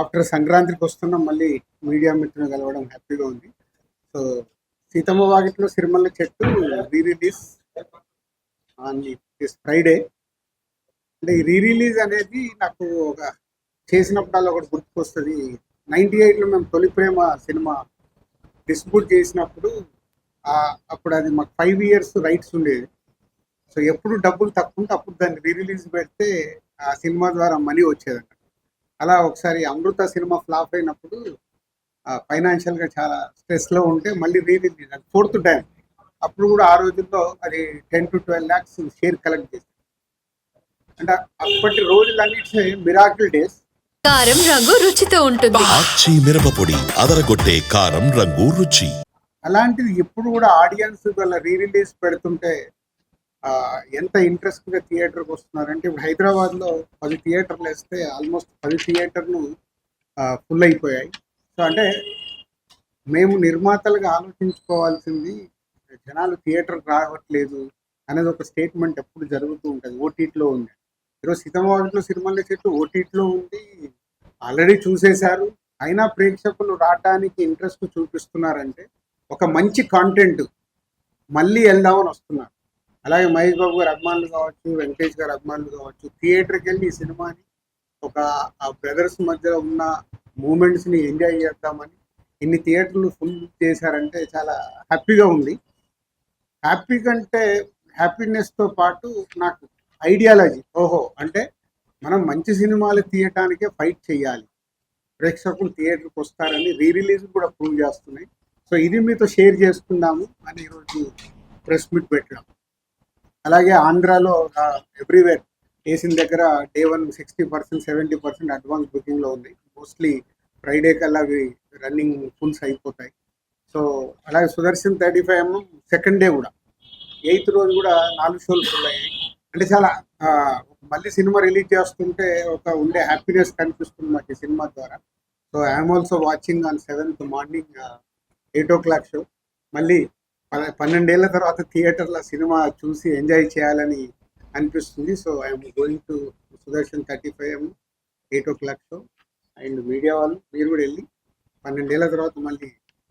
After సంక్రాంతికి వస్తున్నాం మళ్ళీ మీడియా మిత్రులు కలవడం హ్యాపీగా ఉంది. So Seethamma Vakitlo Sirimalle Chettu re release on this Friday అంటే ఈ రీ రిలీజ్ అనేది నాకు ఒక చేసినప్పుడల్లా ఒకటి గుర్తుకొస్తుంది. నైంటీ ఎయిట్లో మేము తొలి ప్రేమ సినిమా డిస్ట్రిబ్యూట్ చేసినప్పుడు అప్పుడు అది మాకు ఫైవ్ ఇయర్స్ రైట్స్ ఉండేది. సో ఎప్పుడు డబ్బులు తక్కువ ఉంటే అప్పుడు దాన్ని రీ రిలీజ్ పెడితే ఆ సినిమా ద్వారా మనీ వచ్చేది అలా ఒకసారి అమృత సినిమా ఫ్లాప్ అయినప్పుడు ఫైనాన్షియల్గా చాలా స్ట్రెస్లో ఉంటే మళ్ళీ రీ రిలీజ్ అది ఫోర్త్ టైం. అప్పుడు కూడా ఆ రోజుల్లో అది ten to twelve lakhs share collect చేసింది అంటే అప్పటి రోజులన్నిటి మిరాకిల్ డేస్. కారం రంగు రుచితో ఉంటుంది. ఆచి మిరపపొడి అదరగొట్టే కారం రంగు రుచి. అలాంటిది ఎప్పుడు కూడా ఆడియన్స్ వాళ్ళ రీ రిలీజ్ పెడుతుంటే ఎంత ఇంట్రెస్ట్గా థియేటర్కి వస్తున్నారంటే ఇప్పుడు హైదరాబాద్లో పది థియేటర్లు వేస్తే ఆల్మోస్ట్ పది థియేటర్లు ఫుల్ అయిపోయాయి. సో అంటే మేము నిర్మాతలుగా ఆలోచించుకోవాల్సింది జనాలు థియేటర్ రావట్లేదు అనేది ఒక స్టేట్మెంట్ ఎప్పుడు జరుగుతూ ఉంటుంది ఓటీటీలో ఉంది ఈరోజు సీతమ్మవాటిలో సినిమాల చెట్టు ఓటీటీలో ఉండి ఆల్రెడీ చూసేశారు. అయినా ప్రేక్షకులు రావడానికి ఇంట్రెస్ట్ చూపిస్తున్నారంటే ఒక మంచి కాంటెంట్ మళ్ళీ వెళ్దామని వస్తున్నారు. అలాగే మహేష్ బాబు గారు అభిమానులు కావచ్చు వెంకటేష్ గారు అభిమానులు కావచ్చు థియేటర్కి వెళ్ళి ఈ సినిమాని ఒక ఆ బ్రదర్స్ మధ్యలో ఉన్న మూమెంట్స్ని ఎంజాయ్ చేద్దామని ఇన్ని థియేటర్లు ఫుల్ చేశారంటే చాలా హ్యాపీగా ఉంది. హ్యాపీ కంటే హ్యాపీనెస్తో పాటు నాకు ఐడియాలజీ ఓహో అంటే మనం మంచి సినిమాలు తీయటానికే ఫైట్ చేయాలి. ప్రేక్షకులు థియేటర్కి వస్తారని రీ రిలీజ్ కూడా ప్రూవ్ చేస్తున్నాయి. సో ఇది మీతో షేర్ చేసుకుందాము అని ఈరోజు ప్రెస్ మీట్ పెట్టడం అలాగే ఆంధ్రాలో ఎవ్రీవేర్ వేసిన దగ్గర day one sixty percent seventy percent advance బుకింగ్లో ఉంది. మోస్ట్లీ ఫ్రైడే కల్లా అవి రన్నింగ్ ఫుల్స్ అయిపోతాయి. సో అలాగే Sudarshan thirty five MM second day కూడా. ఎయిత్ రోజు కూడా నాలుగు షోలు ఫుల్ అయ్యాయి. అంటే చాలా మళ్ళీ సినిమా రిలీజ్ చేస్తుంటే ఒక ఉండే హ్యాపీనెస్ కనిపిస్తుంది మాకు ఈ సినిమా ద్వారా. So I'm also watching on seventh morning eight o'clock show మళ్ళీ పన్నెండేళ్ళ తర్వాత థియేటర్లో సినిమా చూసి ఎంజాయ్ చేయాలని అనిపిస్తుంది. So I'm going to Sudarshan thirty five M eight o'clock show and media వాళ్ళు మీరు కూడా వెళ్ళి పన్నెండేళ్ళ తర్వాత మళ్ళీ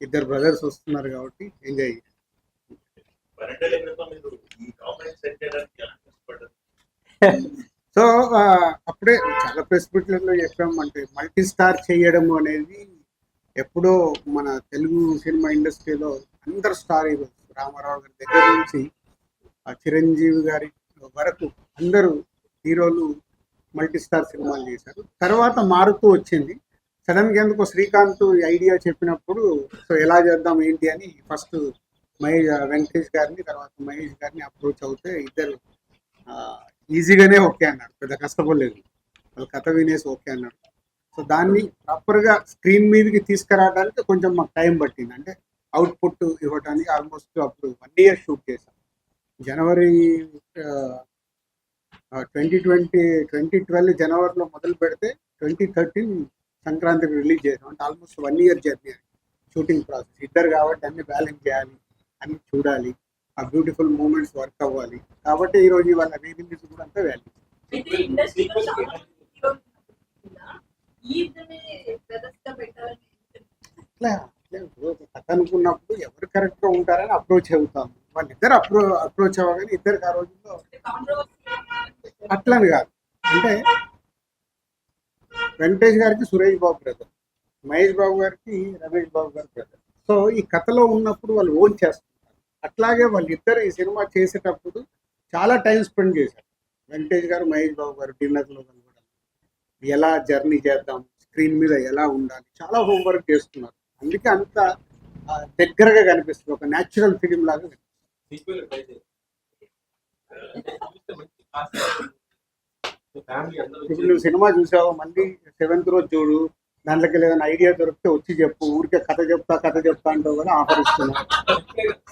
ఇద్దరు బ్రదర్స్ వస్తున్నారు కాబట్టి ఎంజాయ్ సో అప్పుడే చాలా ప్రెస్ మీట్లలో చెప్పాం అంటే మల్టీ స్టార్ చేయడం అనేది ఎప్పుడో మన తెలుగు సినిమా ఇండస్ట్రీలో అందరు స్టార్ హీరోస్. రామారావు గారి దగ్గర నుంచి ఆ చిరంజీవి గారి వరకు అందరూ హీరోలు మల్టీ స్టార్ సినిమాలు చేశారు. తర్వాత మారుతూ వచ్చింది. సడన్గా ఎందుకో శ్రీకాంత్ ఐడియా చెప్పినప్పుడు సో ఎలా చేద్దాం ఏంటి? అని ఫస్ట్ మహేష్ వెంకటేష్ గారిని తర్వాత మహేష్ గారిని అప్రోచ్ అవుతే ఇద్దరు ఈజీగానే ఓకే అన్నాడు పెద్ద కష్టపడలేదు వాళ్ళ కథ వినేసి ఓకే అన్నాడు సో దాన్ని ప్రాపర్గా స్క్రీన్ మీదకి తీసుకురావడానికి కొంచెం మాకు టైం పట్టింది. అంటే అవుట్పుట్ ఇవ్వడానికి ఆల్మోస్ట్ అప్పుడు వన్ ఇయర్ షూట్ చేశాం. జనవరి ట్వంటీ ట్వంటీ ట్వంటీ ట్వెల్వ్ జనవరిలో మొదలు పెడితే ట్వంటీ థర్టీన్ సంక్రాంతికి రిలీజ్ చేసాం అంటే almost one year journey shooting process ఇద్దరు కాబట్టి అన్ని బ్యాలెన్స్ చేయాలి అన్ని చూడాలి ఆ బ్యూటిఫుల్ మూమెంట్స్ వర్క్ అవ్వాలి. కాబట్టి ఈ రోజు రీ రిలీజ్ కూడా అంతా వాల్యూ ఇట్లా ఇట్లా ఇప్పుడు ఒక కథ అనుకున్నప్పుడు ఎవరు కరెక్ట్గా ఉంటారని అప్రోచ్ అవుతాం వాళ్ళిద్దరు అప్రో అప్రోచ్ అవ్వగానే ఇద్దరికి ఆ రోజుల్లో అట్లని కాదు. అంటే వెంకటేష్ గారికి సురేష్ బాబు బ్రదర్ మహేష్ బాబు గారికి రమేష్ బాబు గారి బ్రదర్ సో ఈ కథలో ఉన్నప్పుడు వాళ్ళు ఓన్ చేస్తుంటారు. అట్లాగే వాళ్ళిద్దరు ఈ సినిమా చేసేటప్పుడు చాలా టైం స్పెండ్ చేశారు. వెంకటేష్ గారు మహేష్ బాబు గారు డిన్నర్లో కలవడం ఎలా జర్నీ చేద్దాం స్క్రీన్ మీద ఎలా ఉండాలి చాలా హోంవర్క్ చేస్తున్నారు. అందుకే అంత దగ్గరగా కనిపిస్తుంది. ఒక న్యాచురల్ ఫిలిం లాగా ఇప్పుడు నువ్వు సినిమా చూసావు? మళ్ళీ సెవెంత్ రోజు చూడు. దాంట్లోకి ఏదైనా ఐడియా దొరికితే వచ్చి చెప్పు. ఊరికే కథ చెప్తా కథ చెప్తా అంటావు కూడా ఆఫర్ ఇస్తున్నా.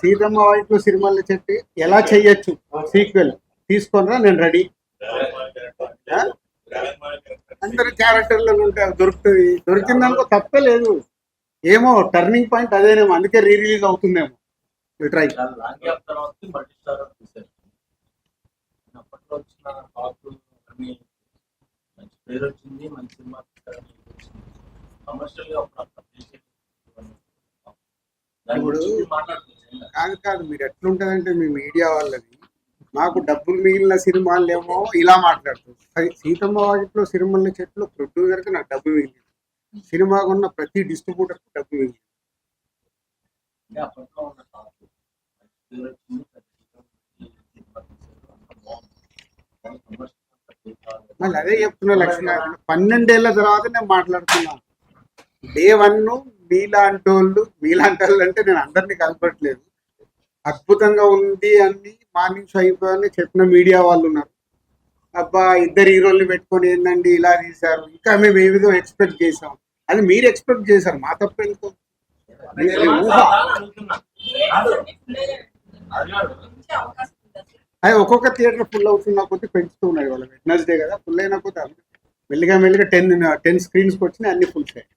సీతమ్మ వైపు సినిమాలు చెప్పి ఎలా చెయ్యొచ్చు? సీక్వెల్ తీసుకొనరా నేను రెడీ. అందరు క్యారెక్టర్లు ఉంటాయి దొరుకుతుంది. దొరికిందనుకో తప్పే లేదు. ఏమో టర్నింగ్ పాయింట్ అదేనేమో అందుకే రీ రిలీజ్ అవుతుందేమో ట్రై ఇప్పుడు కాదు కాదు మీరు ఎట్లుంటదంటే మీ మీడియా వాళ్ళది. మాకు డబ్బులు మిగిలిన సినిమాలు ఏమో ఇలా మాట్లాడుతుంది. సీతమ్మ వాకిట్లో సినిమాల చెట్లు ప్రొడ్యూసర్కి నాకు డబ్బు మిగిలింది. సినిమా ఉన్న ప్రతి డిస్ట్రిబ్యూటర్కి డబ్బు చేయాలి. మళ్ళీ అదే చెప్తున్నా లక్ష్మీనారాయణ పన్నెండేళ్ళ తర్వాత నేను మాట్లాడుతున్నా. డే వన్ మీలాంటి వాళ్ళు మీలాంటి వాళ్ళు అంటే నేను అందరినీ కలపట్లేదు. అద్భుతంగా ఉంది అని మార్నింగ్ షో అయిపోయాలని చెప్పిన మీడియా వాళ్ళు ఉన్నారు. అబ్బా ఇద్దరు హీరోల్ని పెట్టుకొని ఏందండి ఇలా తీశారు. ఇంకా మేము ఏ విధంగా ఎక్స్పెక్ట్ చేసాం అది మీరు ఎక్స్పెక్ట్ చేశారు మా తప్ప ఎందుకు? అది ఒక్కొక్క థియేటర్ ఫుల్ అవుతున్న కొద్ది పెంచుతూ ఉన్నాయి వాళ్ళు వెడ్నెస్డే కదా ఫుల్ అయినా కొద్ది అన్ని- మెల్లిగా మెల్లిగా టెన్ టెన్ స్క్రీన్స్కి వచ్చినాయి అన్ని ఫుల్ అయ్యాయి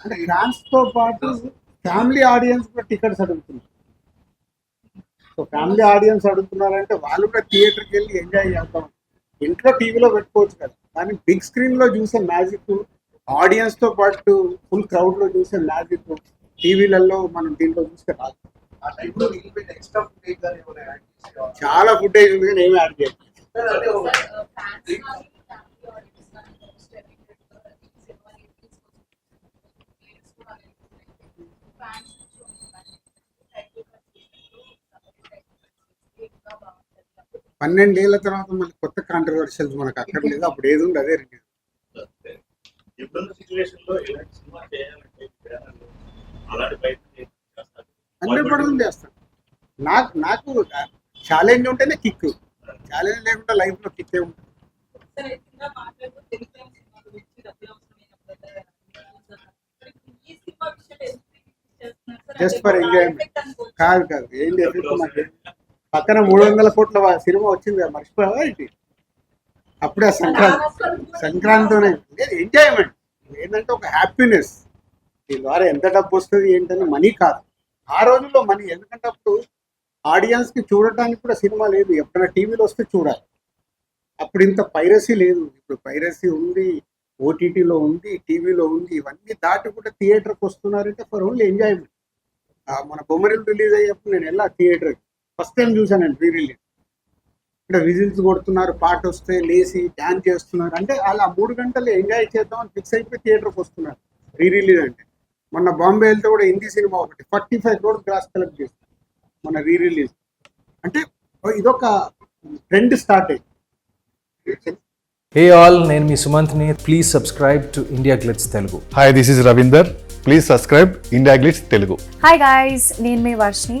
అంటే ఫ్యాన్స్తో పాటు ఫ్యామిలీ ఆడియన్స్ కూడా టికెట్స్ అడుగుతున్నారు. ఫ్యామిలీ ఆడియన్స్ అడుగుతున్నారంటే వాళ్ళు కూడా థియేటర్కి వెళ్ళి ఎంజాయ్ చేద్దాం. ఇంట్లో టీవీలో పెట్టుకోవచ్చు కదా. కానీ బిగ్ స్క్రీన్లో చూసే మ్యాజిక్ ఆడియన్స్తో పాటు ఫుల్ క్రౌడ్లో చూసే మ్యాజిక్ టీవీలలో మనం దీంట్లో చూస్తే రాదు. చాలా ఫుటేజ్ ఉంది కానీ ఏమి యాడ్ చేయాలి సార్, ఫ్యాన్స్ కానీ, ఫ్యామిలీ ఆడియన్స్ కానీ, most every సినిమా రిలీజ్ కోసం కూడా ఫ్యాన్స్ నుంచి వస్తున్నారు. టైటిల్ కట్ చేసినప్పుడు, సపరేట్ టైటిల్ కట్ చేసి ఇంకా బాగుంటుంది. పన్నెండేళ్ళ తర్వాత మళ్ళీ కొత్త కాంట్రవర్షియల్స్ మనకు అక్కర్లేదు. అప్పుడు ఏది ఉంది అదే రిలీజ్ హండ్రెడ్ పర్సెంట్ చేస్తాను నాకు నాకు ఛాలెంజ్ ఉంటేనే కిక్ ఛాలెంజ్ లేకుండా లైఫ్లో కిక్ ఉంటుంది enjoyment. effect అనుకోవచ్చు. కాదు కాదు. ఏం మాకు? పక్కన మూడు వందల కోట్ల సినిమా వచ్చింది కదా మర్చిపోయావా ఏంటి? అప్పుడే సంక్రాంతి సంక్రాంతితోనే. ఎంజాయ్మెంట్. ఏంటంటే ఒక హ్యాపీనెస్. దీని ద్వారా ఎంత డబ్బు వస్తుంది ఏంటని మనీ కాదు. ఆ రోజుల్లో మనీ ఎందుకంటే అప్పుడు ఆడియన్స్కి చూడటానికి కూడా సినిమా లేదు. ఎప్పుడైనా టీవీలో వస్తే చూడాలి. అప్పుడు ఇంత పైరసీ లేదు. ఇప్పుడు పైరసీ ఉంది ఓటీటీలో ఉంది టీవీలో ఉంది. ఇవన్నీ దాటి కూడా థియేటర్కి వస్తున్నారంటే ఫర్ ఓన్లీ ఎంజాయ్మెంట్. మన బొమ్మరిల్ రిలీజ్ అయ్యేప్పుడు నేను వెళ్ళా థియేటర్ ఫస్ట్ టైం చూసాను నేను రీ రిలీజ్. ఇక్కడ విజిల్స్ కొడుతున్నారు పాట వస్తే లేచి డాన్స్ చేస్తున్నారు. అంటే అలా మూడు గంటలు ఎంజాయ్ చేద్దామని ఫిక్స్ అయిపోయి థియేటర్కి వస్తున్నారు రీ రిలీజ్ అంటే. మొన్న బాంబే వెళ్తే కూడా హిందీ సినిమా ఒకటి forty five crore gross collect చేస్తుంది మన రీ రిలీజ్. అంటే ఇదొక ట్రెండ్ స్టార్ట్ అయింది. హే ఆల్ నేను మీ సుమంత్ని. Please subscribe to India Glitz Telugu hi this is Ravinder please subscribe India Glitz Telugu hi guys నేను మీ Varshini